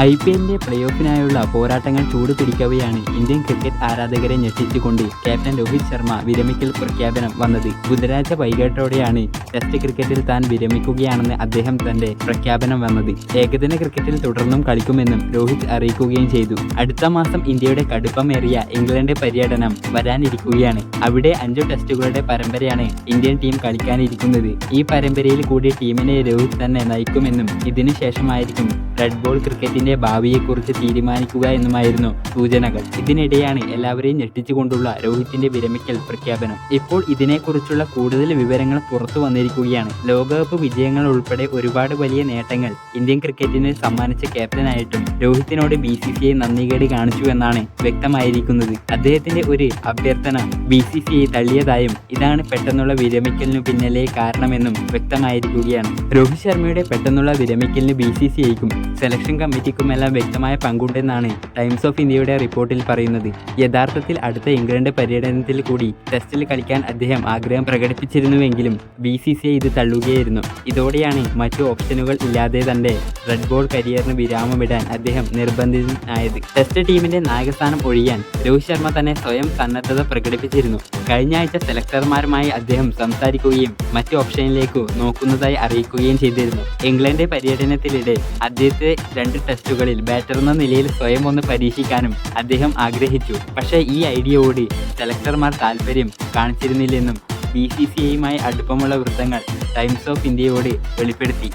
I P എല്ലിന്റെ play ഓഫിനായുള്ള പോരാട്ടങ്ങൾ ചൂട് പിടിക്കവെയാണ് ഇന്ത്യൻ ക്രിക്കറ്റ് ആരാധകരെ ഞെട്ടിച്ചുകൊണ്ട് ക്യാപ്റ്റൻ രോഹിത് ശർമ്മ വിരമിക്കൽ പ്രഖ്യാപനം വന്നത്. ബുധനാഴ്ച വൈകിട്ടോടെയാണ് ടെസ്റ്റ് ക്രിക്കറ്റിൽ താൻ വിരമിക്കുകയാണെന്ന് അദ്ദേഹം തന്റെ പ്രഖ്യാപനം വന്നത്. ഏകദിന ക്രിക്കറ്റിൽ തുടർന്നും കളിക്കുമെന്നും രോഹിത് അറിയിക്കുകയും ചെയ്തു. അടുത്ത മാസം ഇന്ത്യയുടെ കടുപ്പമേറിയ ഇംഗ്ലണ്ട് പര്യടനം വരാനിരിക്കുകയാണ്. അവിടെ അഞ്ചു ടെസ്റ്റുകളുടെ പരമ്പരയാണ് ഇന്ത്യൻ ടീം കളിക്കാനിരിക്കുന്നത്. ഈ പരമ്പരയിൽ കൂടി ടീമിനെ രോഹിത് തന്നെ നയിക്കുമെന്നും ഇതിനു ശേഷമായിരിക്കും റെഡ് ബോൾ ക്രിക്കറ്റിന്റെ ഭാവിയെക്കുറിച്ച് തീരുമാനിക്കുക എന്നുമായിരുന്നു സൂചനകൾ. ഇതിനിടെയാണ് എല്ലാവരെയും ഞെട്ടിച്ചുകൊണ്ടുള്ള രോഹിത്തിന്റെ വിരമിക്കൽ പ്രഖ്യാപനം. ഇപ്പോൾ ഇതിനെക്കുറിച്ചുള്ള കൂടുതൽ വിവരങ്ങൾ പുറത്തു വന്നിരിക്കുകയാണ്. ലോകകപ്പ് വിജയങ്ങൾ ഉൾപ്പെടെ ഒരുപാട് വലിയ നേട്ടങ്ങൾ ഇന്ത്യൻ ക്രിക്കറ്റിന് സമ്മാനിച്ച ക്യാപ്റ്റനായിട്ടും രോഹിത്തിനോട് ബി സി സി ഐ നന്ദികേട് കാണിച്ചു എന്നാണ് വ്യക്തമായിരിക്കുന്നത്. അദ്ദേഹത്തിന്റെ ഒരു അഭ്യർത്ഥന ബി സി സി ഐ തള്ളിയതായും ഇതാണ് പെട്ടെന്നുള്ള വിരമിക്കലിനു പിന്നിലെ കാരണമെന്നും വ്യക്തമായിരിക്കുകയാണ്. രോഹിത് ശർമ്മയുടെ പെട്ടെന്നുള്ള വിരമിക്കലിന് ബി സി സി ഐക്കും സെലക്ഷൻ കമ്മിറ്റിക്കുമെല്ലാം വ്യക്തമായ പങ്കുണ്ടെന്നാണ് ടൈംസ് ഓഫ് ഇന്ത്യയുടെ റിപ്പോർട്ടിൽ പറയുന്നത്. യഥാർത്ഥത്തിൽ അടുത്ത ഇംഗ്ലണ്ട് പര്യടനത്തിൽ കൂടി ടെസ്റ്റിൽ കളിക്കാൻ അദ്ദേഹം ആഗ്രഹം പ്രകടിപ്പിച്ചിരുന്നുവെങ്കിലും ബി സി സി ഇത് തള്ളുകയായിരുന്നു. ഇതോടെയാണ് മറ്റു ഓപ്ഷനുകൾ ഇല്ലാതെ തന്റെ റെഡ് ബോൾ കരിയറിന് വിരാമമിടാൻ അദ്ദേഹം നിർബന്ധിതനായത്. ടെസ്റ്റ് ടീമിന്റെ നായകസ്ഥാനം ഒഴിയാൻ രോഹിത് ശർമ്മ തന്നെ സ്വയം സന്നദ്ധത പ്രകടിപ്പിച്ചിരുന്നു. കഴിഞ്ഞ ആഴ്ച സെലക്ടർമാരുമായി അദ്ദേഹം സംസാരിക്കുകയും മറ്റു ഓപ്ഷനിലേക്കു നോക്കുന്നതായി അറിയിക്കുകയും ചെയ്തിരുന്നു. ഇംഗ്ലണ്ട് പര്യടനത്തിനിടെ അദ്ദേഹത്തെ രണ്ട് ടെസ്റ്റുകളിൽ ബാറ്റർ എന്ന നിലയിൽ സ്വയം ഒന്ന് പരീക്ഷിക്കാനും അദ്ദേഹം ആഗ്രഹിച്ചു. പക്ഷേ ഈ ഐഡിയയോട് സെലക്ടർമാർ താല്പര്യം കാണിച്ചിരുന്നില്ലെന്നും ബി സി സി ഐയുമായി അടുപ്പമുള്ള വൃത്തങ്ങൾ ടൈംസ് ഓഫ് ഇന്ത്യയോട് വെളിപ്പെടുത്തി.